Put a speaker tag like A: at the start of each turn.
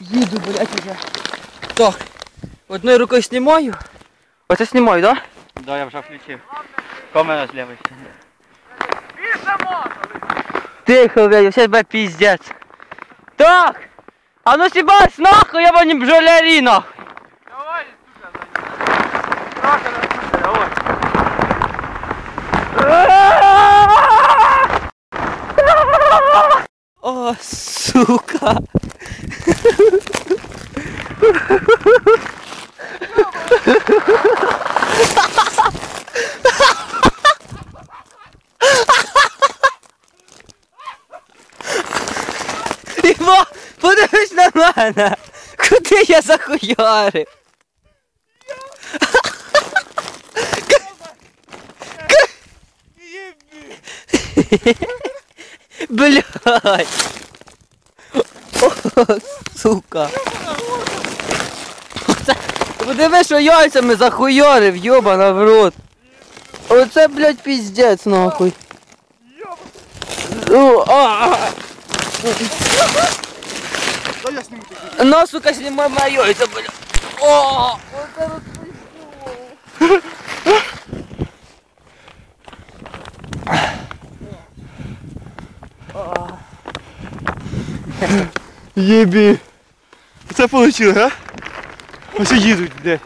A: Їду, блядь, уже. Так. Одною рукою знімаю. Оце знімаю, так? Да?
B: Да, я вже включив. Камера з лівої сторони.
A: Тихо, блядь, все тебе пиздец. Так! А ну сібась нахуй, я не бджолярі нахуй.
C: Давай, сука, Трохи розпусти, давай.
A: О, сука. Іво, подивись на мене. Куди я захуярив? Блядь. О, сука. Подиви, що яйцями захуярив, йобана в рот. Оце, блядь, піздець, нахуй. О, а, а.
C: Дай я сніму такі.
A: На, сука, знімай моє яйця, блядь. О, оце
C: Єбі. Це получилось, а? 不是艺术，对。